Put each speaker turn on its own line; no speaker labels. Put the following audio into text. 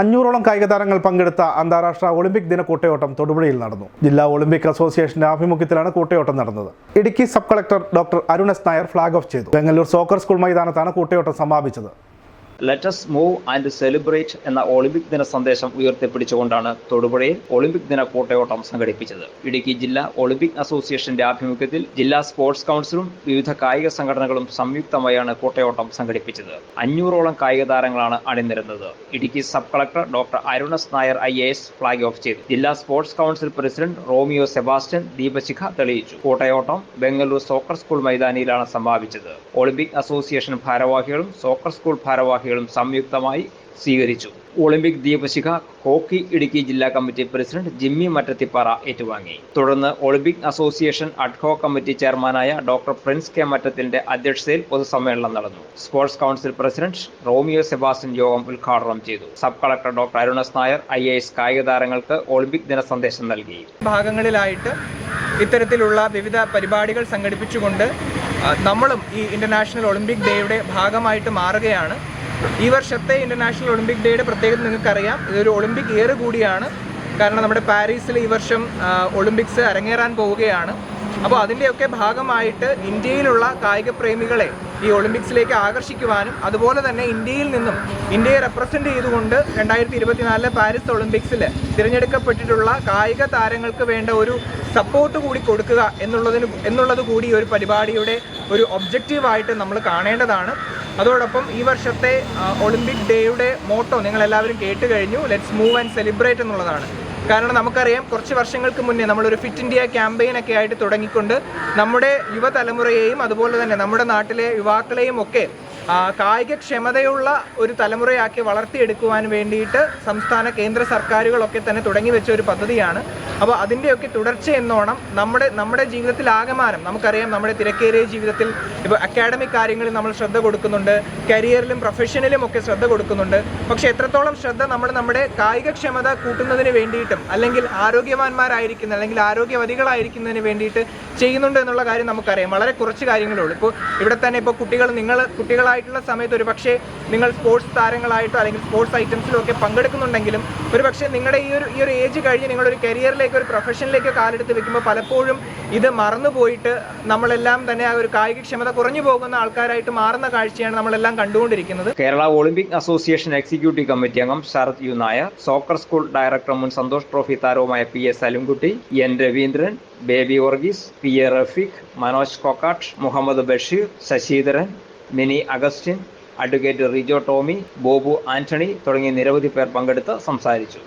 അഞ്ഞൂറോളം കായിക താരങ്ങൾ പങ്കെടുത്ത അന്താരാഷ്ട്ര ഒളിമ്പിക് ദിന കൂട്ടയോട്ടം തൊടുപുഴയിൽ നടന്നു. ജില്ലാ ഒളിമ്പിക് അസോസിയേഷന്റെ ആഭിമുഖ്യത്തിലാണ് കൂട്ടയോട്ടം നടന്നത്. Idukki sub collector doctor Arun S Nair flag off ചെയ്തു. ബംഗളൂർ സോക്കർ സ്കൂൾ മൈതാനത്താണ് കൂട്ടയോട്ടം സമാപിച്ചത്.
ലെറ്റസ് മൂവ് ആൻഡ് സെലിബ്രേറ്റ് എന്ന ഒളിമ്പിക് ദിന സന്ദേശം ഉയർത്തിപ്പിടിച്ചുകൊണ്ടാണ് തൊടുപുഴയിൽ ഒളിമ്പിക് ദിന കൂട്ടയോട്ടം സംഘടിപ്പിച്ചത്. ഇടുക്കി ജില്ലാ ഒളിമ്പിക് അസോസിയേഷന്റെ ആഭിമുഖ്യത്തിൽ ജില്ലാ സ്പോർട്സ് കൗൺസിലും വിവിധ കായിക സംഘടനകളും സംയുക്തമായാണ് കൂട്ടയോട്ടം സംഘടിപ്പിച്ചത്. അഞ്ഞൂറോളം കായിക താരങ്ങളാണ് അണിനിരുന്നത്. Idukki sub collector doctor Arun S Nair I S flag off ചെയ്തു. ജില്ലാ sports council president Romeo Sebastian ദീപശിഖ തെളിയിച്ചു. കൂട്ടയോട്ടം ബംഗളൂരു സോക്കർ സ്കൂൾ മൈതാനിയിലാണ് സമാപിച്ചത്. ഒളിമ്പിക് അസോസിയേഷൻ ഭാരവാഹികളും സോക്കർ സ്കൂൾ ഭാരവാഹികളും സംയുക്തമായി സ്വീകരിച്ചു. ഒളിമ്പിക് ദീപശിഖ ഹോക്കി ഇടുക്കി ജില്ലാ കമ്മിറ്റി പ്രസിഡന്റ് ജിമ്മി മറ്റത്തിപ്പാറ ഏറ്റുവാങ്ങി. തുടർന്ന് Olympic association ad hoc committee ചെയർമാനായ ഡോക്ടർ പ്രിൻസ് കെ മറ്റത്തിന്റെ അധ്യക്ഷതയിൽ പൊതുസമ്മേളനം നടന്നു. Sports council president Romeo Sebastian യോഗം ഉദ്ഘാടനം ചെയ്തു. Sub collector doctor Arun S Nair I A S കായിക താരങ്ങൾക്ക് ഒളിമ്പിക് ദിന സന്ദേശം നൽകി.
ഭാഗങ്ങളിലായിട്ട് ഇത്തരത്തിലുള്ള വിവിധ പരിപാടികൾ സംഘടിപ്പിച്ചുകൊണ്ട് നമ്മളും ഈ ഇന്റർനാഷണൽ ഒളിമ്പിക് ഡേയുടെ ഭാഗമായിട്ട് മാറുകയാണ്. ഈ വർഷത്തെ ഇന്റർനാഷണൽ ഒളിമ്പിക് ഡേയുടെ പ്രത്യേകത നിങ്ങൾക്കറിയാം. ഇതൊരു ഒളിമ്പിക് ഇയർ കൂടിയാണ്. കാരണം നമ്മുടെ പാരീസിൽ ഈ വർഷം ഒളിമ്പിക്സ് അരങ്ങേറാൻ പോവുകയാണ്. അപ്പോൾ അതിന്റെയൊക്കെ ഭാഗമായിട്ട് ഇന്ത്യയിലുള്ള കായിക പ്രേമികളെ ഈ ഒളിമ്പിക്സിലേക്ക് ആകർഷിക്കുവാനും അതുപോലെ തന്നെ ഇന്ത്യയിൽ നിന്നും ഇന്ത്യയെ റെപ്രസെന്റ് ചെയ്തുകൊണ്ട് രണ്ടായിരത്തി ഇരുപത്തിനാലിലെ പാരീസ് ഒളിമ്പിക്സിൽ തിരഞ്ഞെടുക്കപ്പെട്ടിട്ടുള്ള കായിക താരങ്ങൾക്ക് വേണ്ട ഒരു സപ്പോർട്ട് കൂടി കൊടുക്കുക എന്നുള്ളതിന് എന്നുള്ളത് കൂടി ഒരു പരിപാടിയുടെ ഒരു ഒബ്ജക്റ്റീവായിട്ട് നമ്മൾ കാണേണ്ടതാണ്. അതോടൊപ്പം ഈ വർഷത്തെ ഒളിമ്പിക് ഡേയുടെ മോട്ടോ നിങ്ങൾ എല്ലാവരും കേട്ട് കഴിഞ്ഞു. ലെറ്റ്സ് മൂവ് ആൻഡ് സെലിബ്രേറ്റ് എന്നുള്ളതാണ്. കാരണം നമുക്കറിയാം കുറച്ച് വർഷങ്ങൾക്ക് മുന്നേ നമ്മളൊരു ഫിറ്റ് ഇന്ത്യ ക്യാമ്പയിൻ ഒക്കെ ആയിട്ട് തുടങ്ങിക്കൊണ്ട് നമ്മുടെ യുവതലമുറയെയും അതുപോലെ തന്നെ നമ്മുടെ നാട്ടിലെ യുവാക്കളെയും ഒക്കെ കായികക്ഷമതയുള്ള ഒരു തലമുറയാക്കി വളർത്തിയെടുക്കുവാൻ വേണ്ടിയിട്ട് സംസ്ഥാന കേന്ദ്ര സർക്കാരുകളൊക്കെ തന്നെ തുടങ്ങി വെച്ച ഒരു പദ്ധതിയാണ്. അപ്പോൾ അതിന്റെയൊക്കെ തുടർച്ച എന്നോണം നമ്മുടെ നമ്മുടെ ജീവിതത്തിൽ ആകമാനം നമുക്കറിയാം നമ്മുടെ തിരക്കേറിയ ജീവിതത്തിൽ ഇപ്പോൾ അക്കാഡമിക് കാര്യങ്ങളിൽ നമ്മൾ ശ്രദ്ധ കൊടുക്കുന്നുണ്ട് കരിയറിലും പ്രൊഫഷനിലും ഒക്കെ ശ്രദ്ധ കൊടുക്കുന്നുണ്ട്. പക്ഷേ എത്രത്തോളം ശ്രദ്ധ നമ്മൾ നമ്മുടെ കായികക്ഷമത കൂട്ടുന്നതിന് വേണ്ടിയിട്ടും അല്ലെങ്കിൽ ആരോഗ്യവാന്മാരായിരിക്കുന്ന അല്ലെങ്കിൽ ആരോഗ്യവതികളായിരിക്കുന്നതിന് വേണ്ടിയിട്ട് ചെയ്യുന്നുണ്ട് എന്നുള്ള കാര്യം നമുക്കറിയാം. വളരെ കുറച്ച് കാര്യങ്ങളേ ഉള്ളൂ. ഇപ്പോൾ ഇവിടെ തന്നെ ഇപ്പോൾ കുട്ടികൾ നിങ്ങൾ കുട്ടികളായിട്ടുള്ള സമയത്ത് ഒരു പക്ഷേ നിങ്ങൾ സ്പോർട്സ് താരങ്ങളായിട്ടോ അല്ലെങ്കിൽ സ്പോർട്സ് ഐറ്റംസിലോ ഒക്കെ പങ്കെടുക്കുന്നുണ്ടെങ്കിലും ഒരു പക്ഷേ നിങ്ങളുടെ ഈ ഒരു ഈ ഒരു ഏജ് കഴിഞ്ഞ് നിങ്ങളൊരു കരിയറിലേക്ക് ഒരു പ്രൊഫഷനിലേക്ക് കാലെടുത്ത് വെക്കുമ്പോൾ പലപ്പോഴും ഇത് മറന്നുപോയിട്ട് നമ്മളെല്ലാം തന്നെ ആ ഒരു കായികക്ഷമത കുറഞ്ഞു പോകുന്ന ആൾക്കാരായിട്ട് മാറുന്ന കാഴ്ചയാണ് നമ്മളെല്ലാം കണ്ടുകൊണ്ടിരിക്കുന്നത്.
Kerala Olympic association executive committee അംഗം Sarath U Nair soccer school director മുൻ സന്തോഷ് ട്രോഫി താരവുമായ P S Alumkutty N Raveendran Baby Varghese P A Rafeeq Manoj Kokkat Muhammad Basheer Sasidharan Mini Augustine advocate Rijo Tomy Bobu Antony തുടങ്ങിയ നിരവധി പേർ പങ്കെടുത്ത് സംസാരിച്ചു.